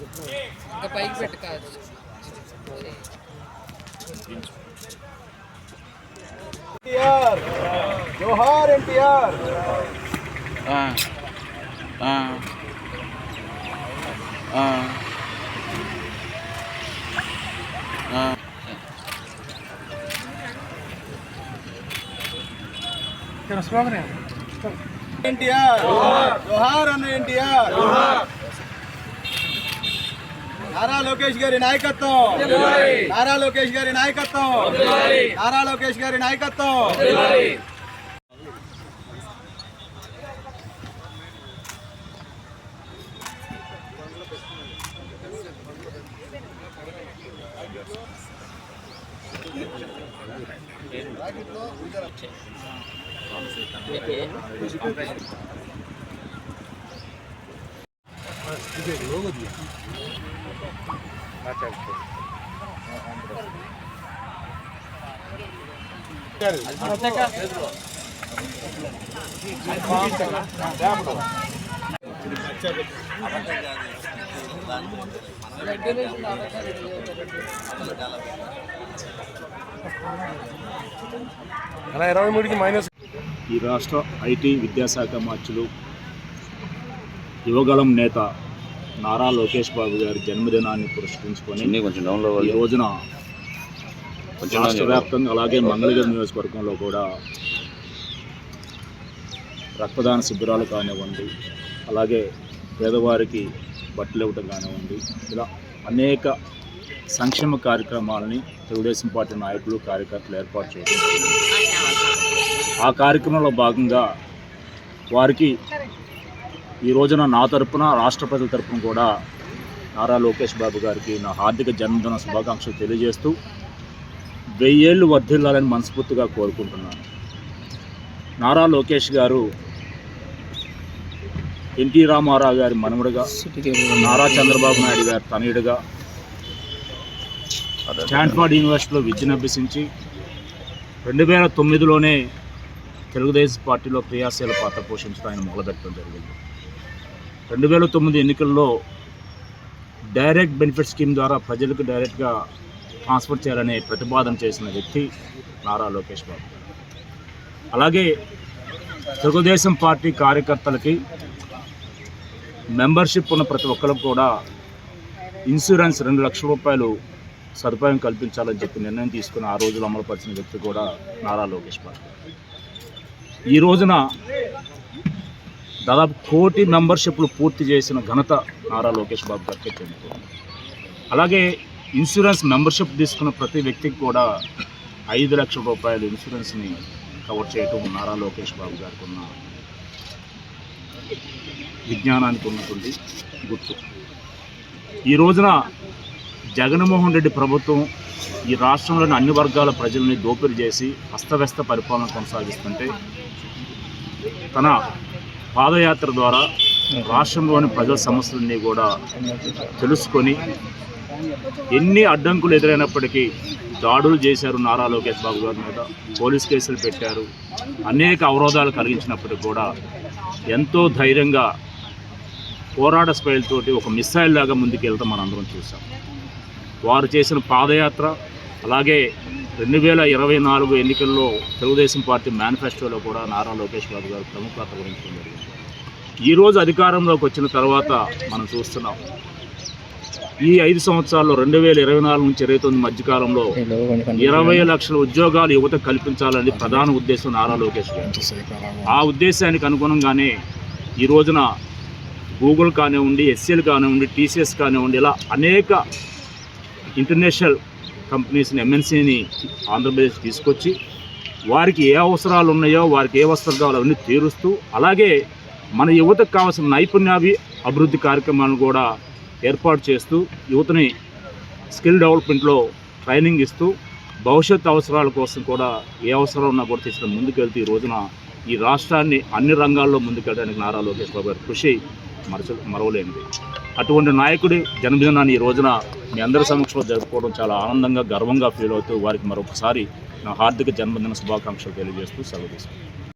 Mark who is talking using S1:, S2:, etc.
S1: ఇంకా పైకి పెట్టు కాదు.
S2: ఎన్టీఆర్ జోహార్ ఎన్టీఆర్. ఎన్టీఆర్ జోహార్ అన్న ఎన్టీఆర్ నారా లోకేష్ గారి నాయకత్వం. నారా లోకేష్ గారి నాయకత్వం. నారా లోకేష్ గారి నాయకత్వం.
S3: ఇరవై మూడుకి మైనస్.
S4: ఈ రాష్ట్ర ఐటీ విద్యాశాఖ మార్చులు యువగలం నేత నారా లోకేష్ బాబు గారి జన్మదినాన్ని పురస్కరించుకొని
S5: కొంచెం డౌన్లో
S4: ఈ రోజున
S5: కొంచెం down
S4: రాష్ట్ర
S5: చేయాలి.
S4: వ్యాప్తంగా అలాగే మంగళగిరి నియోజకవర్గంలో కూడా రక్తదాన శిబిరాలు కానివ్వండి అలాగే పేదవారికి బట్టలు ఇవ్వటం కానివ్వండి ఇలా అనేక సంక్షేమ కార్యక్రమాలని తెలుగుదేశం పార్టీ నాయకులు కార్యకర్తలు ఏర్పాటు చేయడం. ఆ కార్యక్రమంలో భాగంగా వారికి ఈ రోజున నా తరపున రాష్ట్ర ప్రజల తరపున కూడా నారా లోకేష్ బాబు గారికి నా హార్దిక జన్మదిన శుభాకాంక్షలు తెలియజేస్తూ వెయ్యేళ్ళు వర్ధిల్లాలని మనస్ఫూర్తిగా కోరుకుంటున్నాను. నారా లోకేష్ గారు ఎన్టీ రామారావు గారి మనముడుగా నారా చంద్రబాబు నాయుడు గారి తనయుడుగా స్టాన్ఫర్డ్ యూనివర్సిటీలో విద్యను అభ్యసించి రెండు వేల తొమ్మిదిలోనే తెలుగుదేశం పార్టీలో క్రియాశీల పాత్ర పోషించడం ఆయన మొదలుపెట్టడం జరిగింది. రెండు వేల తొమ్మిది ఎన్నికల్లో డైరెక్ట్ బెనిఫిట్ స్కీమ్ ద్వారా ప్రజలకు డైరెక్ట్గా ట్రాన్స్ఫర్ చేయాలనే ప్రతిపాదన చేసిన వ్యక్తి నారా లోకేష్ బాబు. అలాగే తెలుగుదేశం పార్టీ కార్యకర్తలకి మెంబర్షిప్ ఉన్న ప్రతి ఒక్కరికి కూడా ఇన్సూరెన్స్ రెండు లక్షల రూపాయలు సదుపాయం కల్పించాలని చెప్పి నిర్ణయం తీసుకుని ఆ రోజులు అమలుపరిచిన వ్యక్తి కూడా నారా లోకేష్ బాబు. ఈ రోజున దాదాపు కోటి మెంబర్షిప్లు పూర్తి చేసిన ఘనత నారా లోకేష్ బాబు గారికి చెందుతుంది అలాగే ఇన్సూరెన్స్ మెంబర్షిప్ తీసుకున్న ప్రతి వ్యక్తికి కూడా ఐదు లక్షల రూపాయల ఇన్సూరెన్స్ని కవర్ చేయటం నారా లోకేష్ బాబు గారికి ఉన్న విజ్ఞానానికి ఉన్నటువంటి గుర్తు. ఈ రోజున జగన్మోహన్ రెడ్డి ప్రభుత్వం ఈ రాష్ట్రంలోని అన్ని వర్గాల ప్రజల్ని దోపిడీ చేసి అస్తవ్యస్త పరిపాలన కొనసాగిస్తుంటే తన పాదయాత్ర ద్వారా రాష్ట్రంలోని ప్రజల సమస్యలన్నీ కూడా తెలుసుకొని ఎన్ని అడ్డంకులు ఎదురైనప్పటికీ దాడులు చేశారు నారా లోకేష్ బాబు గారి మీద పోలీస్ కేసులు పెట్టారు అనేక అవరోధాలు కలిగించినప్పటికీ కూడా ఎంతో ధైర్యంగా పోరాట స్పైల్తోటి ఒక మిస్సైల్ లాగా ముందుకెళ్తాం మనందరం చూసాం. వారు చేసిన పాదయాత్ర అలాగే రెండు వేల ఇరవై నాలుగు ఎన్నికల్లో తెలుగుదేశం పార్టీ మేనిఫెస్టోలో కూడా నారా లోకేష్ బాబు గారు ప్రముఖ పాత్ర వహించడం జరిగింది. ఈరోజు అధికారంలోకి వచ్చిన తర్వాత మనం చూస్తున్నాం. ఈ ఐదు సంవత్సరాల్లో రెండు వేల ఇరవై నాలుగు నుంచి ఇరవై తొమ్మిది మధ్యకాలంలో ఇరవై లక్షల ఉద్యోగాలు యువత కల్పించాలని ప్రధాన ఉద్దేశం నారా లోకేష్ గారు. ఆ ఉద్దేశానికి అనుగుణంగానే ఈ రోజున గూగుల్ కానివ్వండి ఎస్సీలు కానివ్వండి టీసీఎస్ కానివ్వండి ఇలా అనేక ఇంటర్నేషనల్ కంపెనీస్ని ఎంఎన్సీని ఆంధ్రప్రదేశ్ తీసుకొచ్చి వారికి ఏ అవసరాలు ఉన్నాయో వారికి ఏ వస్త్రాలు కావాలో అవన్నీ తీరుస్తూ అలాగే మన యువతకు కావాల్సిన నైపుణ్యాభి అభివృద్ధి కార్యక్రమాలను కూడా ఏర్పాటు చేస్తూ యువతని స్కిల్ డెవలప్మెంట్లో ట్రైనింగ్ ఇస్తూ భవిష్యత్ అవసరాల కోసం కూడా ఏ అవసరం ఉన్నా కూడా తీసుకుని ముందుకెళ్తూ ఈ రోజున ఈ రాష్ట్రాన్ని అన్ని రంగాల్లో ముందుకెళ్ళడానికి నారా లోకేష్ బాబు గారి కృషి మరచ మరవలేనిది. అటువంటి నాయకుడి జన్మదినాన్ని ఈ రోజున మీ అందరి సమక్షంలో జరుపుకోవడం చాలా ఆనందంగా గర్వంగా ఫీల్ అవుతూ వారికి మరొకసారి నా హార్దిక జన్మదిన శుభాకాంక్షలు తెలియజేస్తూ సెలవు తీసుకుంటాను